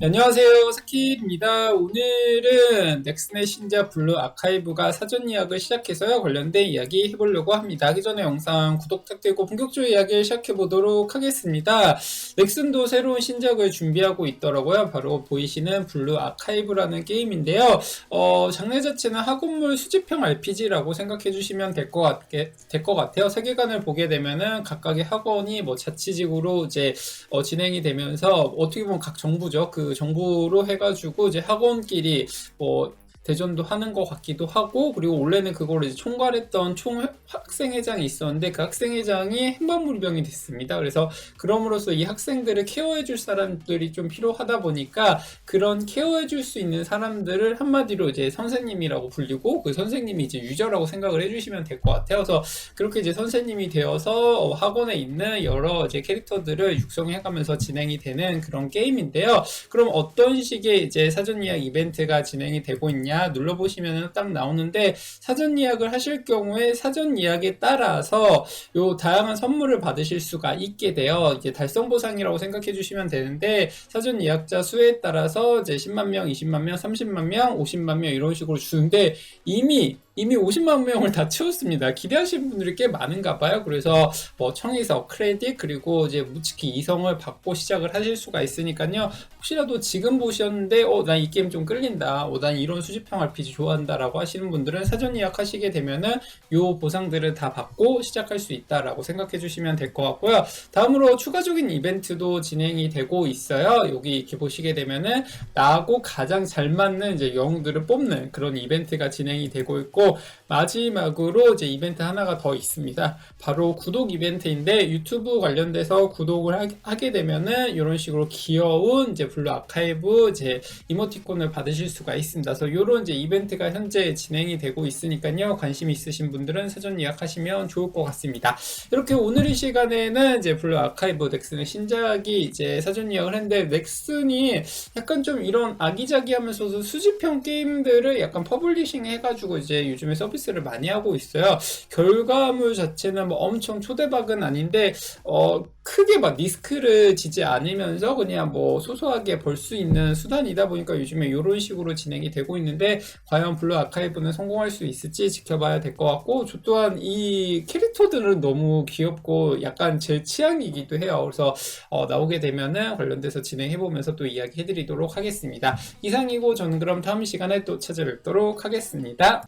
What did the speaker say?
네, 안녕하세요. 사키입니다. 오늘은 넥슨의 신작 블루 아카이브가 사전 예약을 시작해서요. 관련된 이야기 해보려고 합니다. 하기 전에 영상 구독 부탁드리고 본격적으로 이야기를 시작해보도록 하겠습니다. 넥슨도 새로운 신작을 준비하고 있더라고요. 바로 보이시는 블루 아카이브라는 게임인데요. 어, 장르 자체는 학원물 수집형 RPG라고 생각해 주시면 될 것 같게, 될 것 같아요. 세계관을 보게 되면은 각각의 학원이 뭐 자치직으로 이제 어, 진행이 되면서 어떻게 보면 각 정부죠. 그 정부로 해가지고 이제 학원끼리 뭐 대전도 하는 것 같기도 하고 그리고 원래는 그걸 이제 총괄했던 총 학생회장이 있었는데 그 학생회장이 행방불명이 됐습니다. 그래서 그럼으로써 이 학생들을 케어해줄 사람들이 좀 필요하다 보니까 그런 케어해줄 수 있는 사람들을 한마디로 이제 선생님이라고 불리고 그 선생님이 이제 유저라고 생각을 해주시면 될 것 같아요. 그래서 그렇게 이제 선생님이 되어서 어, 학원에 있는 여러 이제 캐릭터들을 육성해가면서 진행이 되는 그런 게임인데요. 그럼 어떤 식의 이제 사전 예약 이벤트가 진행이 되고 있냐 눌러보시면 딱 나오는데 사전 예약을 하실 경우에 사전 예약에 따라서 요 다양한 선물을 받으실 수가 있게 돼요. 이게 달성 보상이라고 생각해 주시면 되는데 사전 예약자 수에 따라서 이제 10만 명, 20만 명, 30만 명, 50만 명 이런 식으로 주는데 이미 이미 50만 명을 다 채웠습니다. 기대하시는 분들이 꽤 많은가 봐요. 그래서 뭐 청이서, 크레딧 그리고 이제 무치키 이성을 받고 시작을 하실 수가 있으니까요. 혹시라도 지금 보셨는데 어 난 이 게임 좀 끌린다. 어난 이런 수집 형 RPG 좋아한다라고 하시는 분들은 사전 예약하시게 되면은 요 보상들을 다 받고 시작할 수 있다라고 생각해 주시면 될 것 같고요. 다음으로 추가적인 이벤트도 진행이 되고 있어요. 여기 이렇게 보시게 되면은 나하고 가장 잘 맞는 이제 영웅들을 뽑는 그런 이벤트가 진행이 되고 있고 마지막으로 이제 이벤트 하나가 더 있습니다. 바로 구독 이벤트인데 유튜브 관련돼서 구독을 하, 게 되면은 이런 식으로 귀여운 이제 블루 아카이브 이제 이모티콘을 받으실 수가 있습니다. 그래서 이런 이제 이벤트가 현재 진행이 되고 있으니까요. 관심 있으신 분들은 사전 예약하시면 좋을 것 같습니다. 이렇게 오늘 이 시간에는 이제 블루 아카이브 넥슨의 신작이 이제 사전 예약을 했는데 넥슨이 약간 좀 이런 아기자기하면서도 수집형 게임들을 약간 퍼블리싱 해가지고 이제 요즘에 서비스를 많이 하고 있어요. 결과물 자체는 뭐 엄청 초대박은 아닌데 어 크게 막 리스크를 지지 않으면서 그냥 뭐 소소하게 벌 수 있는 수단이다 보니까 요즘에 이런 식으로 진행이 되고 있는 데 과연 블루 아카이브는 성공할 수 있을지 지켜봐야 될 것 같고 저 또한 이 캐릭터들은 너무 귀엽고 약간 제 취향이기도 해요. 그래서 어, 나오게 되면은 관련돼서 진행해보면서 또 이야기 해드리도록 하겠습니다. 이상이고 저는 그럼 다음 시간에 또 찾아뵙도록 하겠습니다.